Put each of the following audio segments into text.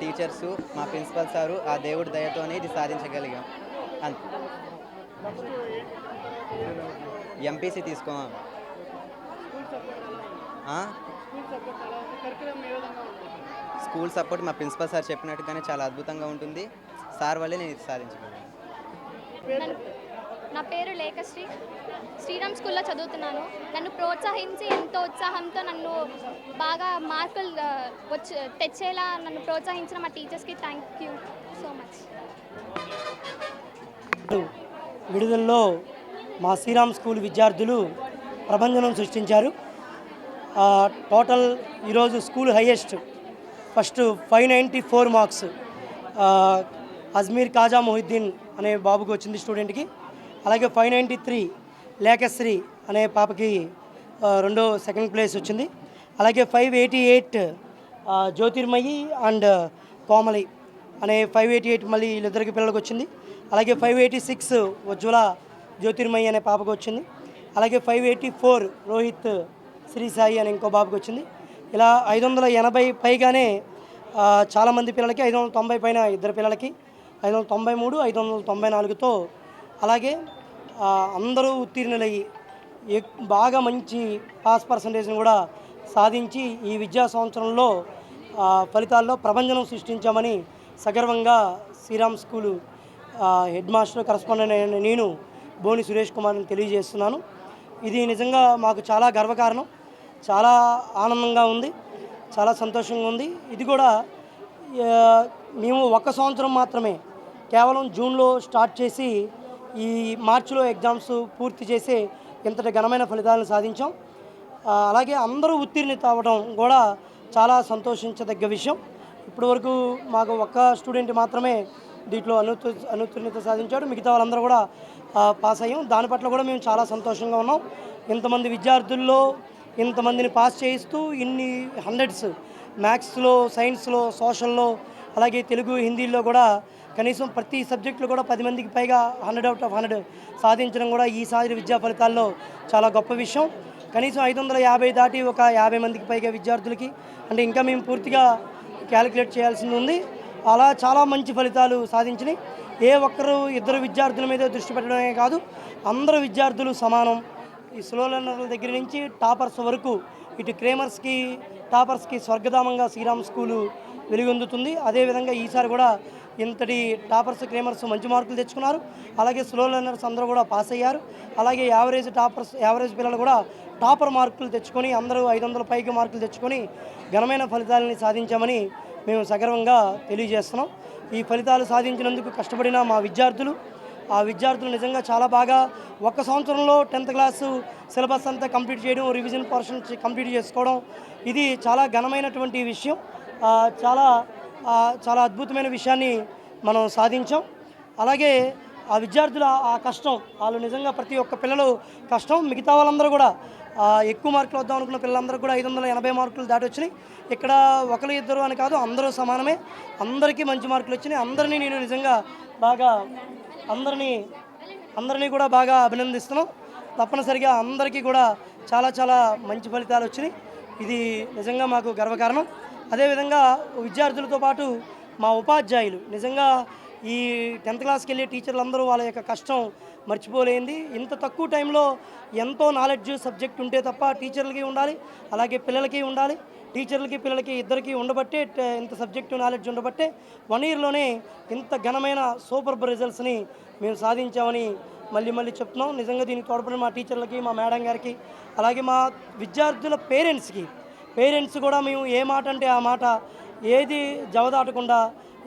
Teachers మా principal sir ఆ దేవుడి దయతోనే ఇది సాధించగలిగాం. అంతే. ఎంపీసీ తీసుకో స్కూల్ సపోర్ట్ మా ప్రిన్సిపల్ సార్ చెప్పినట్టుగానే చాలా అద్భుతంగా ఉంటుంది. సార్ వల్లే నేను ఇది సాధించగలను నా పేరు లేఖశ్రీ శ్రీరామ్ స్కూల్లో చదువుతున్నాను. నన్ను ప్రోత్సహించి ఎంతో ఉత్సాహంతో నన్ను బాగా మార్కులు వచ్చి తెచ్చేలా నన్ను ప్రోత్సహించిన మా టీచర్స్కి థ్యాంక్ యూ సో మచ్ విడుదలలో మా శ్రీరామ్ స్కూల్ విద్యార్థులు ప్రబంధనం సృష్టించారు. టోటల్ ఈరోజు school highest first five ninety four marks Ajmeer Khaja Mohiddin అనే బాబుకి వచ్చింది స్టూడెంట్కి. అలాగే ఫైవ్ నైంటీ త్రీ లేఖశ్రీ అనే పాపకి రెండో సెకండ్ ప్లేస్ వచ్చింది. అలాగే five eighty eight Jyothirmayi and Komali అనే ఫైవ్ ఎయిటీ ఎయిట్ మళ్ళీ వీళ్ళిద్దరికి పిల్లలకు వచ్చింది. అలాగే five eighty six Ujwala Jyothirmayi అనే పాపకు వచ్చింది. అలాగే five eighty four Rohit Sri Sai అనే ఇంకో బాబుకి వచ్చింది. ఇలా ఐదు వందల ఎనభై పైగానే చాలామంది పిల్లలకి ఐదు వందల తొంభై పైన ఇద్దరు పిల్లలకి ఐదు వందల తొంభై మూడు ఐదు వందల తొంభై నాలుగుతో అలాగే అందరూ ఉత్తీర్ణులయ్యి బాగా మంచి పాస్ పర్సంటేజ్ని కూడా సాధించి ఈ విద్యా సంవత్సరంలో ఫలితాల్లో ప్రభంజనం సృష్టించామని సగర్వంగా Sriram school head master correspondent అయిన నేను బోని సురేష్ కుమార్ని తెలియజేస్తున్నాను. ఇది నిజంగా మాకు చాలా గర్వకారణం. చాలా ఆనందంగా ఉంది. చాలా సంతోషంగా ఉంది. ఇది కూడా మేము ఒక్క సంవత్సరం మాత్రమే కేవలం జూన్లో స్టార్ట్ చేసి ఈ మార్చిలో ఎగ్జామ్స్ పూర్తి చేసి ఇంతటి ఘనమైన ఫలితాలను సాధించాం. అలాగే అందరూ ఉత్తీర్ణత అవ్వడం కూడా చాలా సంతోషించదగ్గ విషయం. ఇప్పటివరకు మాకు ఒక్క స్టూడెంట్ మాత్రమే దీంట్లో అనుత్ అనుత్తీర్ణత సాధించాడు. మిగతా వాళ్ళందరూ కూడా పాస్ అయ్యాం. దాని పట్ల కూడా మేము చాలా సంతోషంగా ఉన్నాం. ఇంతమంది విద్యార్థుల్లో ఇంతమందిని పాస్ చేయిస్తూ ఇన్ని హండ్రెడ్స్ మ్యాథ్స్లో సైన్స్లో సోషల్లో అలాగే తెలుగు హిందీలో కూడా కనీసం ప్రతి సబ్జెక్టులో కూడా పది మందికి పైగా హండ్రెడ్ అవుట్ ఆఫ్ హండ్రెడ్ సాధించడం కూడా ఈసారి విద్యా ఫలితాల్లో చాలా గొప్ప విషయం. కనీసం ఐదు వందల యాభై దాటి ఒక యాభై మందికి పైగా విద్యార్థులకి అంటే ఇంకా మేము పూర్తిగా క్యాలిక్యులేట్ చేయాల్సింది ఉంది. అలా చాలా మంచి ఫలితాలు సాధించినాయి. ఏ ఒక్కరు ఇద్దరు విద్యార్థుల మీద దృష్టి పెట్టడమే కాదు అందరు విద్యార్థులు సమానం. ఈ స్లో లెర్నర్ల దగ్గర నుంచి టాపర్స్ వరకు ఇటు క్రేమర్స్కి టాపర్స్కి స్వర్గధామంగా శ్రీరామ్ స్కూలు వెలుగొందుతుంది. అదేవిధంగా ఈసారి కూడా ఇంతటి టాపర్స్ క్రీమర్స్ మంచి మార్కులు తెచ్చుకున్నారు. అలాగే స్లో లెర్నర్స్ అందరూ కూడా పాస్ అయ్యారు. అలాగే యావరేజ్ టాపర్స్ యావరేజ్ పిల్లలు కూడా టాపర్ మార్కులు తెచ్చుకొని అందరూ ఐదు వందల పైకి మార్కులు తెచ్చుకొని ఘనమైన ఫలితాలని సాధించామని మేము సగర్వంగా తెలియజేస్తున్నాం. ఈ ఫలితాలు సాధించినందుకు కష్టపడిన మా విద్యార్థులు ఆ విద్యార్థులు నిజంగా చాలా బాగా ఒక్క సంవత్సరంలో టెన్త్ క్లాసు సిలబస్ అంతా కంప్లీట్ చేయడం రివిజన్ పోర్షన్ కంప్లీట్ చేసుకోవడం ఇది చాలా ఘనమైనటువంటి విషయం. చాలా చాలా అద్భుతమైన విషయాన్ని మనం సాధించాం. అలాగే ఆ విద్యార్థుల ఆ కష్టం వాళ్ళు నిజంగా ప్రతి ఒక్క పిల్లలు కష్టం మిగతా వాళ్ళందరూ కూడా ఎక్కువ మార్కులు వద్దాం అనుకున్న పిల్లలందరూ కూడా ఐదు వందల ఎనభై మార్కులు దాటి వచ్చినాయి ఇక్కడ ఒకరు ఇద్దరు అని కాదు అందరూ సమానమే. అందరికీ మంచి మార్కులు వచ్చినాయి. అందరినీ నేను నిజంగా బాగా అందరినీ అందరినీ కూడా బాగా అభినందిస్తున్నాం. తప్పనిసరిగా అందరికీ కూడా చాలా చాలా మంచి ఫలితాలు వచ్చినాయి. ఇది నిజంగా మాకు గర్వకారణం. అదేవిధంగా విద్యార్థులతో పాటు మా ఉపాధ్యాయులు. నిజంగా ఈ టెన్త్ క్లాస్కి వెళ్ళే టీచర్లు అందరూ వాళ్ళ యొక్క కష్టం మర్చిపోలేంది ఇంత తక్కువ టైంలో ఎంతో నాలెడ్జ్ సబ్జెక్ట్ ఉంటే తప్ప టీచర్లకి ఉండాలి అలాగే పిల్లలకి ఉండాలి. టీచర్లకి పిల్లలకి ఇద్దరికి ఉండబట్టే ఇంత సబ్జెక్టు నాలెడ్జ్ ఉండబట్టే వన్ ఇయర్లోనే ఇంత ఘనమైన సూపర్ రిజల్ట్స్ని మేము సాధించామని మళ్ళీ మళ్ళీ చెప్తున్నాం. నిజంగా దీనికి తోడ్పడిన మా టీచర్లకి మా మేడం గారికి అలాగే మా విద్యార్థుల పేరెంట్స్కి పేరెంట్స్ కూడా మేము ఏ మాట అంటే ఆ మాట ఏది జవదాటకుండా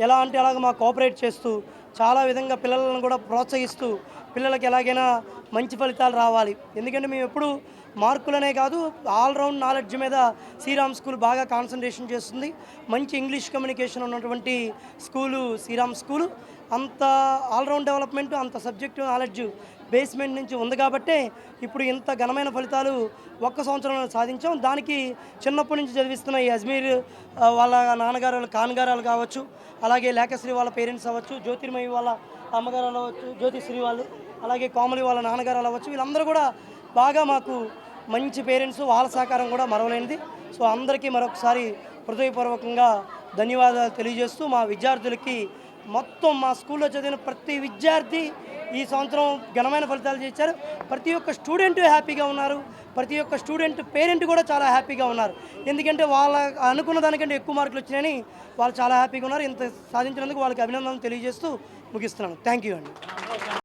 ఎలా అంటే అలాగ మా కోఆపరేట్ చేస్తూ చాలా విధంగా పిల్లలను కూడా ప్రోత్సహిస్తూ పిల్లలకి ఎలాగైనా మంచి ఫలితాలు రావాలి. ఎందుకంటే మేము ఎప్పుడు మార్కులనే కాదు ఆల్రౌండ్ నాలెడ్జ్ మీద శ్రీరామ్ స్కూల్ బాగా కాన్సన్ట్రేషన్ చేస్తుంది. మంచి ఇంగ్లీష్ కమ్యూనికేషన్ ఉన్నటువంటి స్కూలు శ్రీరామ్ స్కూలు. అంత ఆల్రౌండ్ డెవలప్మెంట్ అంత సబ్జెక్టు నాలెడ్జ్ బేస్మెంట్ నుంచి ఉంది కాబట్టే ఇప్పుడు ఇంత ఘనమైన ఫలితాలు ఒక్క సంవత్సరంలో సాధించాం. దానికి చిన్నప్పటి నుంచి చదివిస్తున్న ఈ అజ్మీర్ వాళ్ళ నాన్నగారు వాళ్ళ కానగారాలు కావచ్చు అలాగే లేఖశ్రీ వాళ్ళ పేరెంట్స్ అవ్వచ్చు జ్యోతిర్మయి వాళ్ళ అమ్మగారు అవ్వచ్చు జ్యోతిశ్రీ వాళ్ళు అలాగే కోమలి వాళ్ళ నాన్నగారు అవ్వచ్చు. వీళ్ళందరూ కూడా బాగా మాకు మంచి పేరెంట్స్ వాళ్ళ సహకారం కూడా మరవలేనిది. సో అందరికీ మరొకసారి హృదయపూర్వకంగా ధన్యవాదాలు తెలియజేస్తూ మా విద్యార్థులకి మొత్తం మా స్కూల్లో చదివిన ప్రతి విద్యార్థి ఈ సంవత్సరం ఘనమైన ఫలితాలు చేశారు. ప్రతి ఒక్క స్టూడెంట్ హ్యాపీగా ఉన్నారు. ప్రతి ఒక్క స్టూడెంట్ పేరెంట్ కూడా చాలా హ్యాపీగా ఉన్నారు. ఎందుకంటే వాళ్ళ అనుకున్న దానికంటే ఎక్కువ మార్కులు వచ్చినాయని వాళ్ళు చాలా హ్యాపీగా ఉన్నారు. ఇంత సాధించినందుకు వాళ్ళకి అభినందనలు తెలియజేస్తూ ముగిస్తున్నాను. థ్యాంక్ యూ అండి.